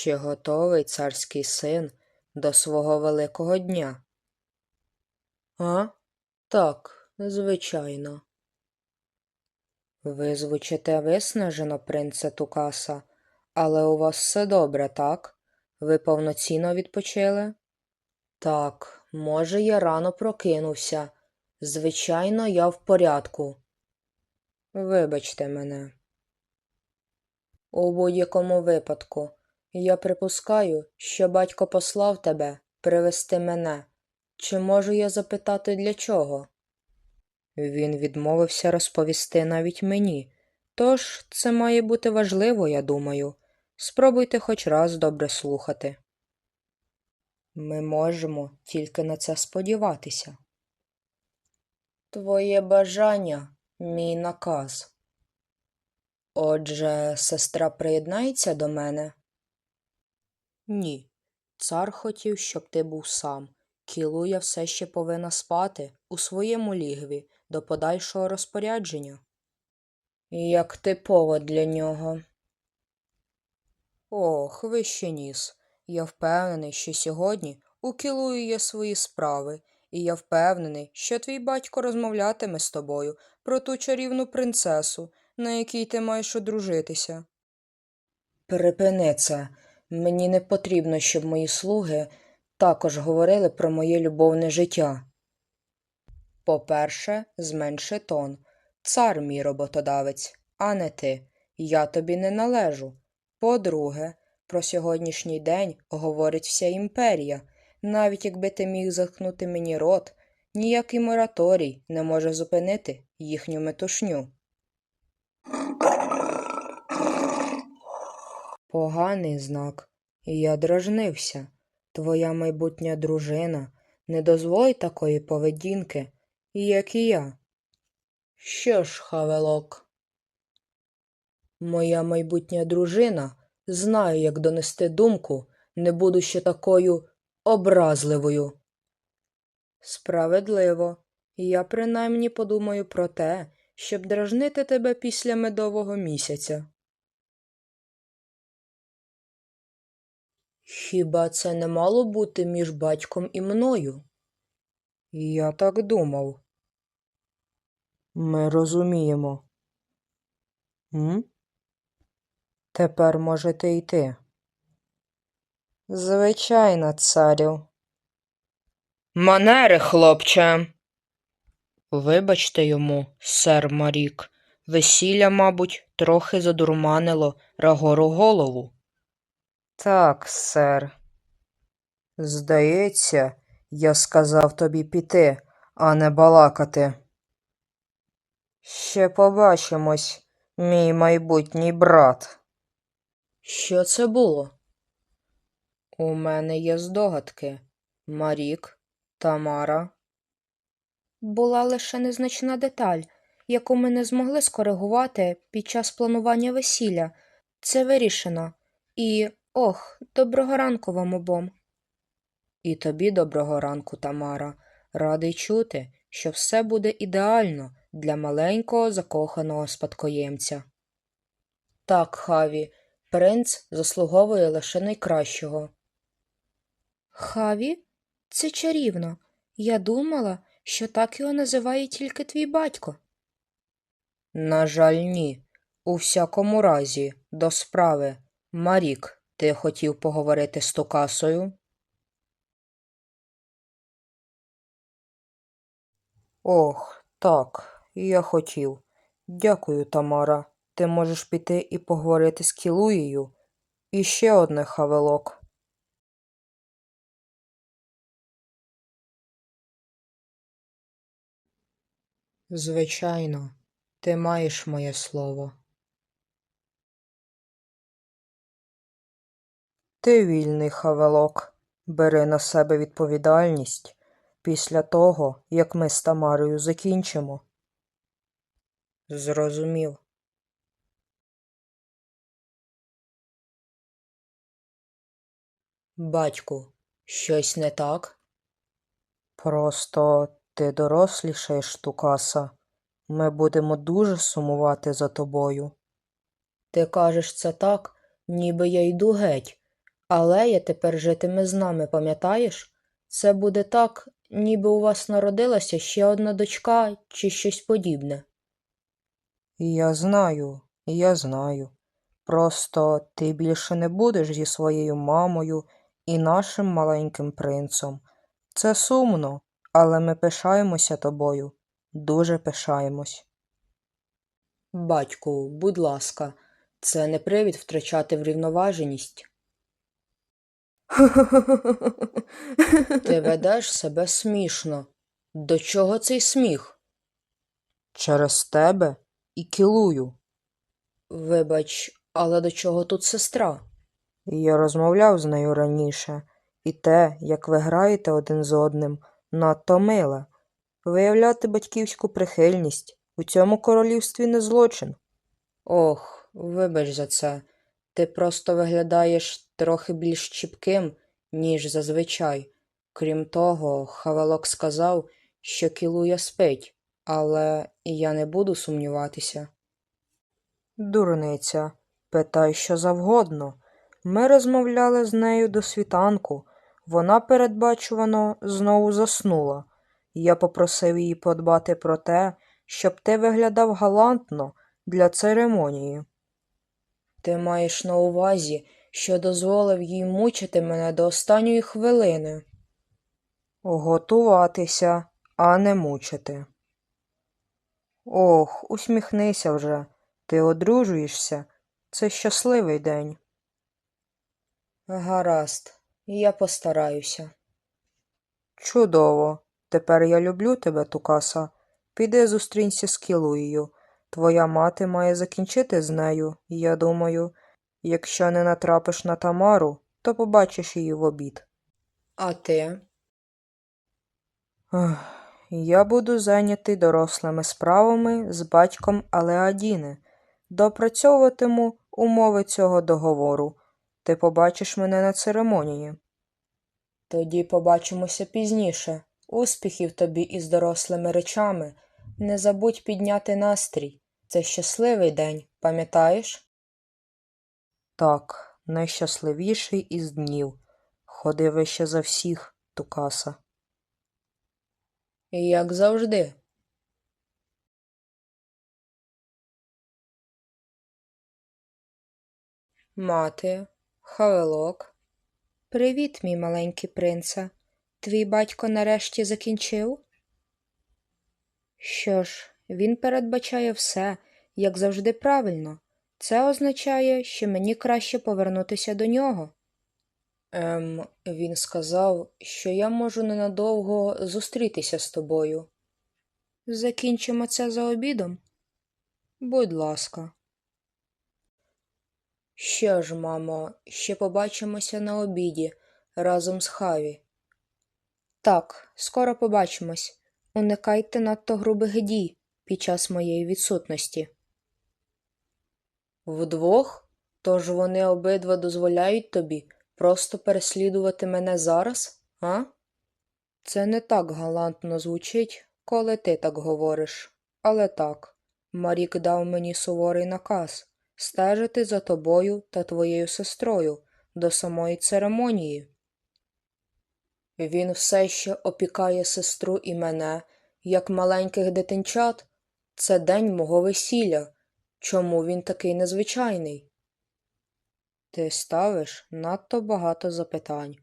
Чи готовий царський син до свого великого дня? А? Так, звичайно. Ви звучите виснажено, принце Тукаса, але у вас все добре, так? Ви повноцінно відпочили? Так, може, я рано прокинувся. Звичайно, я в порядку. Вибачте мене. У будь-якому випадку, я припускаю, що батько послав тебе привести мене. Чи можу я запитати для чого? Він відмовився розповісти навіть мені, тож це має бути важливо, я думаю. Спробуйте хоч раз добре слухати. Ми можемо тільки на це сподіватися. Твоє бажання, мій наказ. Отже, сестра приєднається до мене? Ні. Цар хотів, щоб ти був сам. Кілуя все ще повинна спати у своєму лігві до подальшого розпорядження. Як типово для нього. Ох, вище ніс. Я впевнений, що сьогодні у Кілуї є свої справи, і я впевнений, що твій батько розмовлятиме з тобою про ту чарівну принцесу, на якій ти маєш одружитися. Припини це. Мені не потрібно, щоб мої слуги також говорили про моє любовне життя. По-перше, зменши тон. Цар мій роботодавець, а не ти. Я тобі не належу. По-друге, про сьогоднішній день говорить вся імперія. Навіть якби ти міг заткнути мені рот, ніякий мораторій не може зупинити їхню метушню. Поганий знак. Я дражнився. Твоя майбутня дружина не дозволить такої поведінки, як і я. Що ж, Хавелок? Моя майбутня дружина знає, як донести думку, не будучи такою образливою. Справедливо. Я принаймні подумаю про те, щоб дражнити тебе після медового місяця. Хіба це не мало бути між батьком і мною? Я так думав. Ми розуміємо. М? Тепер можете йти. Звичайно, царю. Манери, хлопче. Вибачте йому, сер Марік. Весілля, мабуть, трохи задурманило Рагору голову. Так, сер. Здається, я сказав тобі піти, а не балакати. Ще побачимось, мій майбутній брат. Що це було? У мене є здогадки. Марік, Тамара. Була лише незначна деталь, яку ми не змогли скоригувати під час планування весілля. Це вирішено. І ох, доброго ранку вам обом. І тобі доброго ранку, Тамара. Радий чути, що все буде ідеально для маленького закоханого спадкоємця. Так, Хаві, принц заслуговує лише найкращого. Хаві? Це чарівно. Я думала, що так його називає тільки твій батько. На жаль, ні. У всякому разі, до справи. Марік, ти хотів поговорити з Тукасою? Ох, так, я хотів. Дякую, Тамара. Ти можеш піти і поговорити з Кілуєю. І ще одне хавелок. Звичайно, ти маєш моє слово. Ти вільний, Хавелок. Бери на себе відповідальність після того, як ми з Тамарою закінчимо. Зрозумів. Батьку, щось не так? Просто ти дорослішаєш, Тукаса. Ми будемо дуже сумувати за тобою. Ти кажеш це так, ніби я йду геть. Алея тепер житиме з нами, пам'ятаєш? Це буде так, ніби у вас народилася ще одна дочка чи щось подібне. Я знаю, я знаю. Просто ти більше не будеш зі своєю мамою і нашим маленьким принцем. Це сумно, але ми пишаємося тобою, дуже пишаємось. Батьку, будь ласка, це не привід втрачати врівноваженість. Ти ведеш себе смішно. До чого цей сміх? Через тебе і кілую. Вибач, але до чого тут сестра? Я розмовляв з нею раніше, і те, як ви граєте один з одним, надто миле. Виявляти батьківську прихильність у цьому королівстві не злочин. Ох, вибач за це. Ти просто виглядаєш трохи більш чіпким, ніж зазвичай. Крім того, Хавелок сказав, що Кілуя спить, але я не буду сумніватися. Дурниця, питай що завгодно. Ми розмовляли з нею до світанку. Вона передбачувано знову заснула. Я попросив її подбати про те, щоб ти виглядав галантно для церемонії. Ти маєш на увазі, що дозволив їй мучити мене до останньої хвилини. Готуватися, а не мучити. Ох, усміхнися вже. Ти одружуєшся. Це щасливий день. Гаразд, я постараюся. Чудово. Тепер я люблю тебе, Тукаса. Піди зустрінься з Кілуєю. Твоя мати має закінчити з нею, я думаю. Якщо не натрапиш на Тамару, то побачиш її в обід. А ти? Я буду зайнятий дорослими справами з батьком Алеадіни. Допрацьовуватиму умови цього договору. Ти побачиш мене на церемонії. Тоді побачимося пізніше. Успіхів тобі із дорослими речами. Не забудь підняти настрій. Це щасливий день, пам'ятаєш? Так, найщасливіший із днів. Ходи вище за всіх, Тукаса. Як завжди. Мати, Хавелок. Привіт, мій маленький принце. Твій батько нарешті закінчив? Що ж, він передбачає все, як завжди правильно. Це означає, що мені краще повернутися до нього. Ем, він сказав, що я можу ненадовго зустрітися з тобою. Закінчимо це за обідом? Будь ласка. Що ж, мамо, ще побачимося на обіді разом з Хаві. Так, скоро побачимось. Уникайте надто грубих дій під час моєї відсутності. Вдвох? Тож вони обидва дозволяють тобі просто переслідувати мене зараз, а? Це не так галантно звучить, коли ти так говориш. Але так, Марік дав мені суворий наказ стежити за тобою та твоєю сестрою до самої церемонії. Він все ще опікає сестру і мене, як маленьких дитинчат. Це день мого весілля. Чому він такий незвичайний? Ти ставиш надто багато запитань,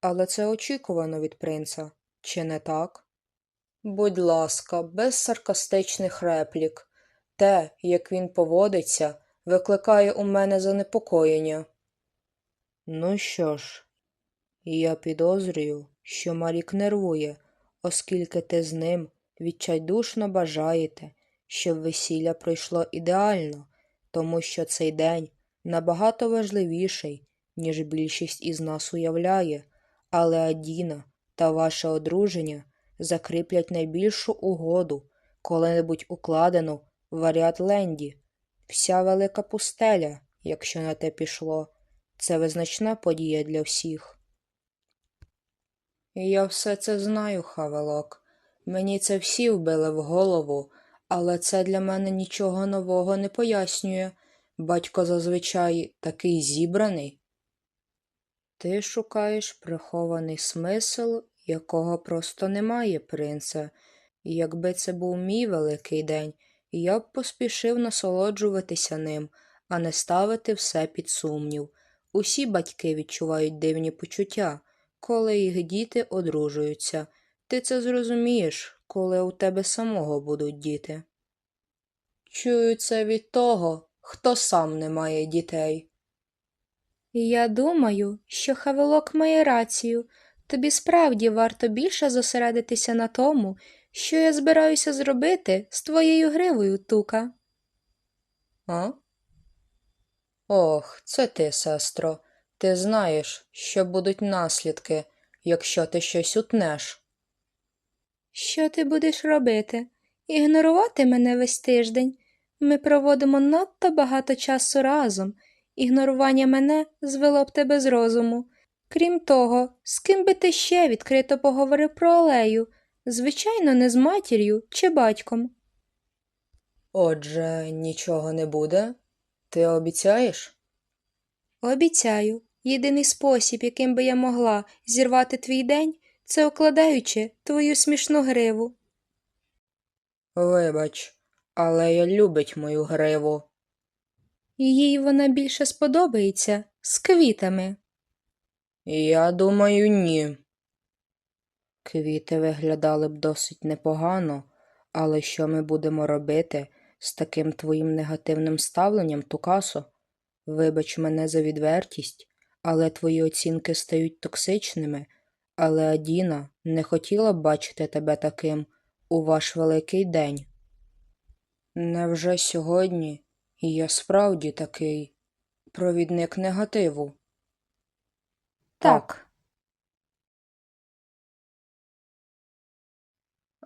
але це очікувано від принца, чи не так? Будь ласка, без саркастичних реплік. Те, як він поводиться, викликає у мене занепокоєння. Ну що ж, я підозрюю, що Марік нервує, оскільки ти з ним відчайдушно бажаєте, щоб весілля пройшло ідеально, тому що цей день набагато важливіший, ніж більшість із нас уявляє, але Адіна та ваше одруження закріплять найбільшу угоду, коли-небудь укладену в Варіатленді. Вся велика пустеля, якщо на те пішло, це визначна подія для всіх. Я все це знаю, Хавелок. Мені це всі вбили в голову, але це для мене нічого нового не пояснює. Батько зазвичай такий зібраний. Ти шукаєш прихований смисл, якого просто немає, принце. Якби це був мій великий день, я б поспішив насолоджуватися ним, а не ставити все під сумнів. Усі батьки відчувають дивні почуття, коли їх діти одружуються. Ти це зрозумієш, коли у тебе самого будуть діти. Чую це від того, хто сам не має дітей. Я думаю, що Хавелок має рацію. Тобі справді варто більше зосередитися на тому, що я збираюся зробити з твоєю гривою, тука. А? Ох, це ти, сестро. Ти знаєш, що будуть наслідки, якщо ти щось утнеш. Що ти будеш робити? Ігнорувати мене весь тиждень. Ми проводимо надто багато часу разом. Ігнорування мене звело б тебе з розуму. Крім того, з ким би ти ще відкрито поговорив про алею? Звичайно, не з матір'ю чи батьком. Отже, нічого не буде? Ти обіцяєш? Обіцяю, єдиний спосіб, яким би я могла зірвати твій день, це укладаючи твою смішну гриву. Вибач, але я любить мою гриву. Їй вона більше сподобається з квітами. Я думаю, ні. Квіти виглядали б досить непогано, але що ми будемо робити з таким твоїм негативним ставленням, Тукасо? Вибач мене за відвертість, але твої оцінки стають токсичними, але Адіна не хотіла б бачити тебе таким у ваш великий день. Невже сьогодні я справді такий провідник негативу? Так.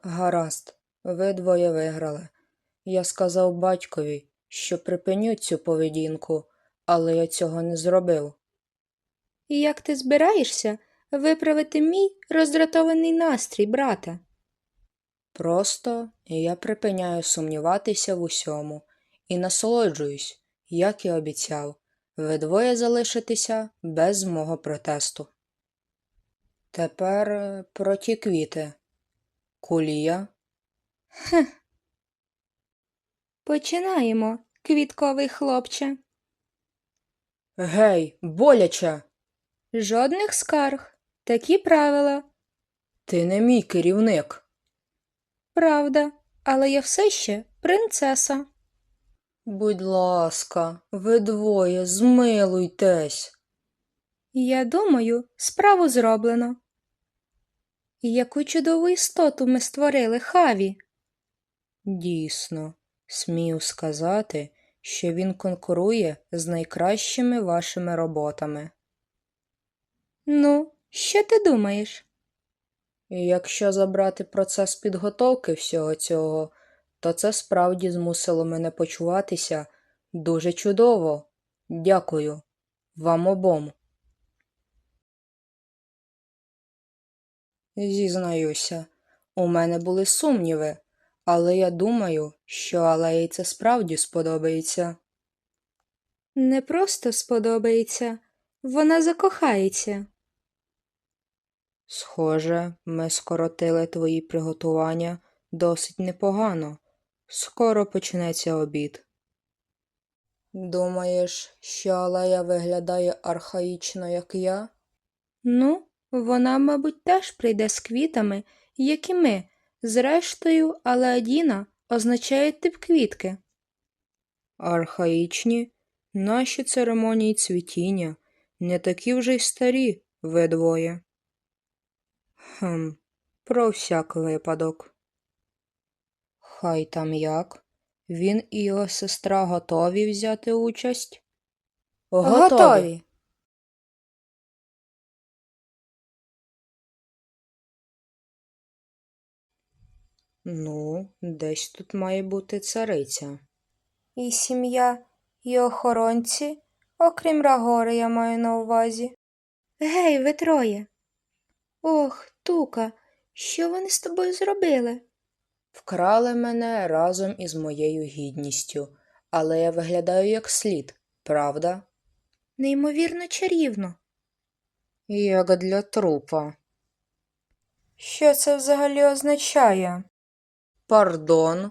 Гаразд, ви двоє виграли. Я сказав батькові, що припиню цю поведінку, але я цього не зробив. І як ти збираєшся виправити мій роздратований настрій, брате? Просто я припиняю сумніватися в усьому і насолоджуюсь, як і обіцяв, ви двоє залишитеся без мого протесту. Тепер е, про ті квіти. Кулія. Починаємо, квітковий хлопче. Гей, боляче! Жодних скарг. Такі правила. Ти не мій керівник. Правда, але я все ще принцеса. Будь ласка, ви двоє змилуйтесь. Я думаю, справу зроблено. Яку чудову істоту ми створили, Хаві. Дійсно, смію сказати, що він конкурує з найкращими вашими роботами. Ну, що ти думаєш? Якщо забрати процес підготовки всього цього, то це справді змусило мене почуватися дуже чудово. Дякую вам обом. Зізнаюся, у мене були сумніви, але я думаю, що Алеї це справді сподобається. Не просто сподобається, вона закохається. Схоже, ми скоротили твої приготування досить непогано. Скоро почнеться обід. Думаєш, що Алея виглядає архаїчно, як я? Ну, вона, мабуть, теж прийде з квітами, як і ми. Зрештою, але Адіна означає тип квітки. Архаїчні? Наші церемонії цвітіння не такі вже й старі, ви двоє. Хм, про всяк випадок. Хай там як. Він і його сестра готові взяти участь? Готові. Ну, десь тут має бути цариця. І сім'я, і охоронці, окрім Рагори, я маю на увазі. Гей, ви троє. Ох, тука, що вони з тобою зробили? Вкрали мене разом із моєю гідністю, але я виглядаю як слід, правда? Неймовірно чарівно. як для трупа. Що це взагалі означає? Пардон.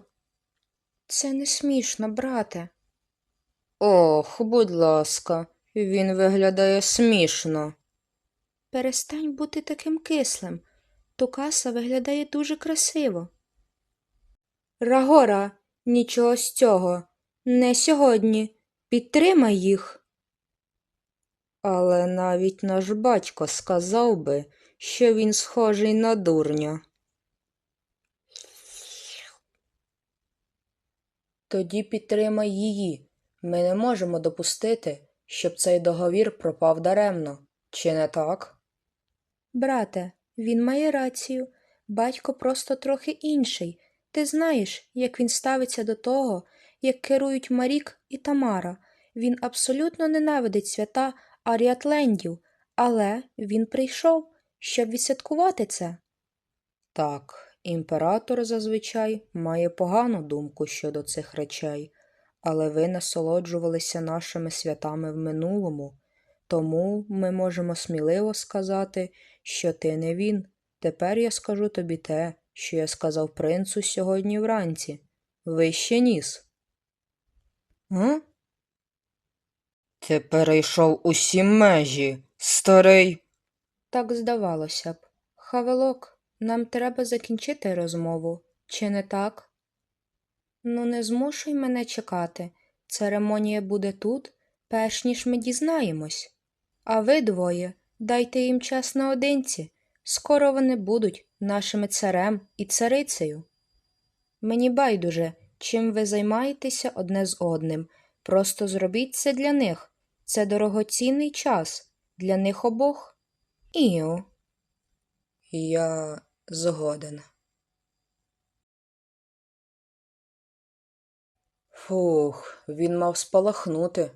Це не смішно, брате. Ох, будь ласка, він виглядає смішно. Перестань бути таким кислим. Тукаса виглядає дуже красиво. Рагора, нічого з цього. Не сьогодні. Підтримай їх. Але навіть наш батько сказав би, що він схожий на дурня. Тоді підтримай її. Ми не можемо допустити, щоб цей договір пропав даремно. Чи не так? Брате, він має рацію. Батько просто трохи інший. Ти знаєш, як він ставиться до того, як керують Марік і Тамара. Він абсолютно ненавидить свята Аріатлендів, але він прийшов, щоб відсвяткувати це. Так, імператор зазвичай має погану думку щодо цих речей, але ви насолоджувалися нашими святами в минулому, тому ми можемо сміливо сказати, що ти не він. Тепер я скажу тобі те, що я сказав принцу сьогодні вранці. Вище ніс. М? Ти перейшов усі межі, старий. Так здавалося б. Хавелок, нам треба закінчити розмову, чи не так? Ну, не змушуй мене чекати. Церемонія буде тут, перш ніж ми дізнаємось. А ви двоє, дайте їм час наодинці. Скоро вони будуть нашими царем і царицею. Мені байдуже, чим ви займаєтеся одне з одним. Просто зробіть це для них. Це дорогоцінний час для них обох. Іу. Я згоден. Фух, він мав спалахнути.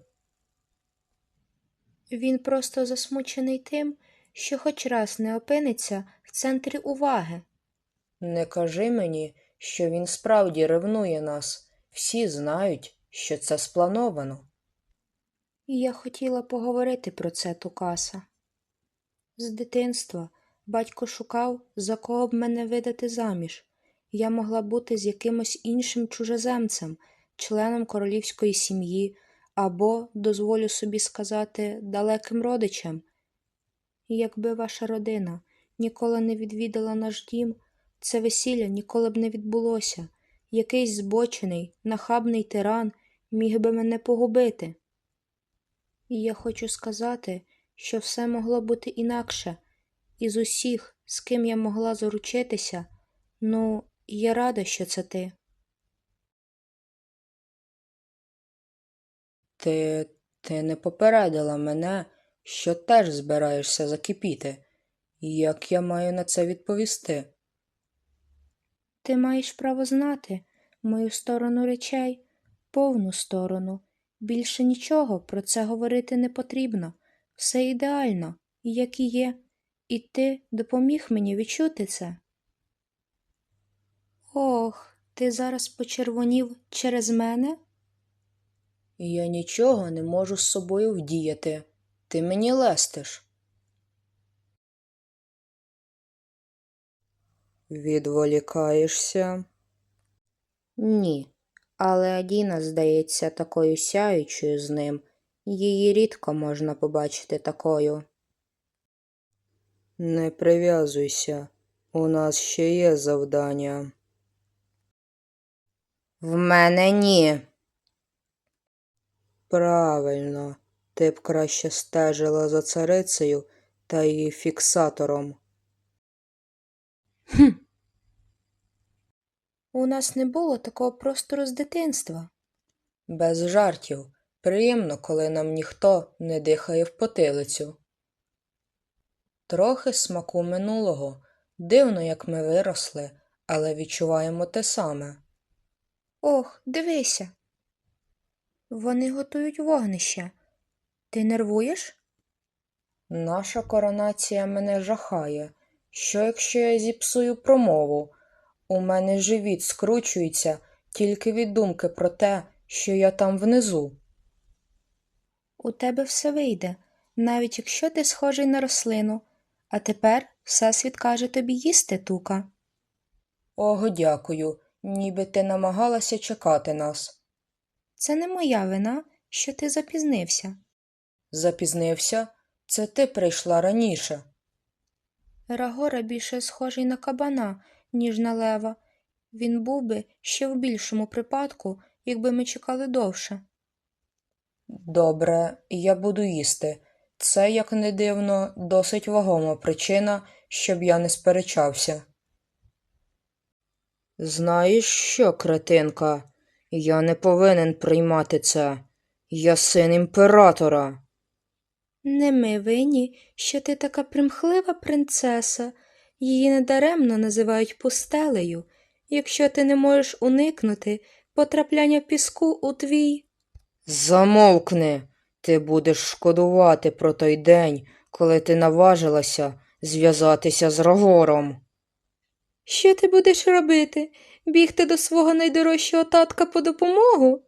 Він просто засмучений тим, що хоч раз не опиниться в центрі уваги. Не кажи мені, що він справді ревнує нас. Всі знають, що це сплановано. І я хотіла поговорити про це Тукаса. З дитинства батько шукав, за кого б мене видати заміж. Я могла бути з якимось іншим чужеземцем, членом королівської сім'ї, або, дозволю собі сказати, далеким родичем. І якби ваша родина ніколи не відвідала наш дім, це весілля ніколи б не відбулося. Якийсь збочений, нахабний тиран міг би мене погубити. І я хочу сказати, що все могло бути інакше. Із усіх, з ким я могла заручитися, ну, я рада, що це ти. Ти, ти не попередила мене, що теж збираєшся закипіти. Як я маю на це відповісти? Ти маєш право знати мою сторону речей, повну сторону. Більше нічого про це говорити не потрібно. Все ідеально, як і є, і ти допоміг мені відчути це. Ох, ти зараз почервонів через мене? Я нічого не можу з собою вдіяти. Ти мені лестиш. Відволікаєшся? Ні, але Адіна здається такою сяючою з ним. Її рідко можна побачити такою. Не прив'язуйся, у нас ще є завдання. В мене ні. Правильно, ти б краще стежила за царицею та її фіксатором. Хм. У нас не було такого простору з дитинства. Без жартів. Приємно, коли нам ніхто не дихає в потилицю. Трохи смаку минулого. Дивно, як ми виросли, але відчуваємо те саме. Ох, дивися. Вони готують вогнище. Ти нервуєш? Наша коронація мене жахає. Що якщо я зіпсую промову? У мене живіт скручується тільки від думки про те, що я там внизу. У тебе все вийде. навіть якщо ти схожий на рослину. А тепер Всесвіт каже тобі їсти, тука. Ого, дякую, ніби ти намагалася чекати нас. Це не моя вина, що ти запізнився. Запізнився? Це ти прийшла раніше. Рагора більше схожий на кабана, ніж на лева. Він був би ще в більшому припадку, якби ми чекали довше. Добре, я буду їсти. Це, як не дивно, досить вагома причина, щоб я не сперечався. Знаєш що, кретинка, я не повинен приймати це. Я син імператора. Не ми винні, що ти така примхлива принцеса. Її недаремно називають пустелею. Якщо ти не можеш уникнути потрапляння піску у твій. Замовкни, ти будеш шкодувати про той день, коли ти наважилася зв'язатися з Рагором. Що ти будеш робити? Бігти до свого найдорожчого татка по допомогу?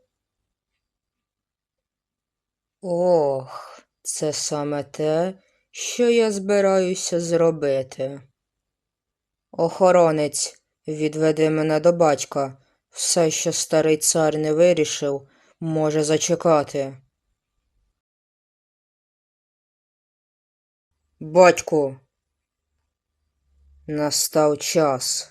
Ох, це саме те, що я збираюся зробити. Охоронець, відведи мене до батька. Все, що старий цар не вирішив, може зачекати. Батьку, настав час.